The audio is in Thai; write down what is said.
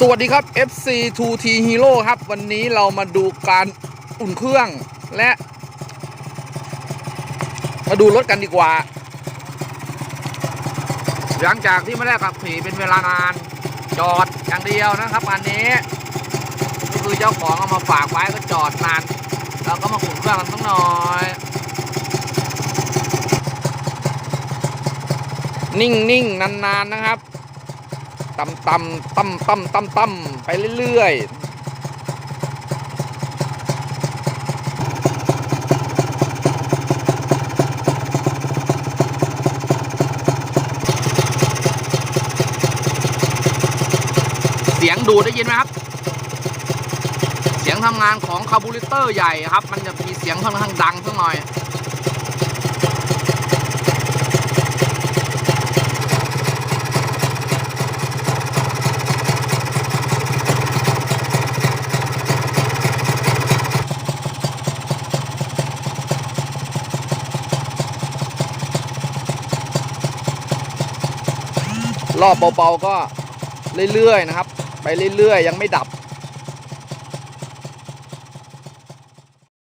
สวัสดีครับ FC 2T Hero ครับ วันนี้เรามาดูการอุ่นเครื่องและ มาดูรถกันดีกว่า หลังจากที่ไม่ได้ขับขี่เป็นเวลานาน จอดอย่างเดียวนะครับอันนี้ก็คือเจ้าของเอามาฝากไว้ก็จอดนานแล้วก็มาอุ่นเครื่องกันสักหน่อย นิ่งนิ่งๆนานๆนะครับ ตำตำตำตำตำตำไปเรื่อยๆ เสียงดูดได้ยินไหมครับ เสียงทำงานของคาร์บูเรเตอร์ใหญ่ครับ มันจะมีเสียงค่อนข้างดังสักหน่อย รอบเบาๆก็เรื่อยๆนะครับ ไปเรื่อยๆ ยังไม่ดับ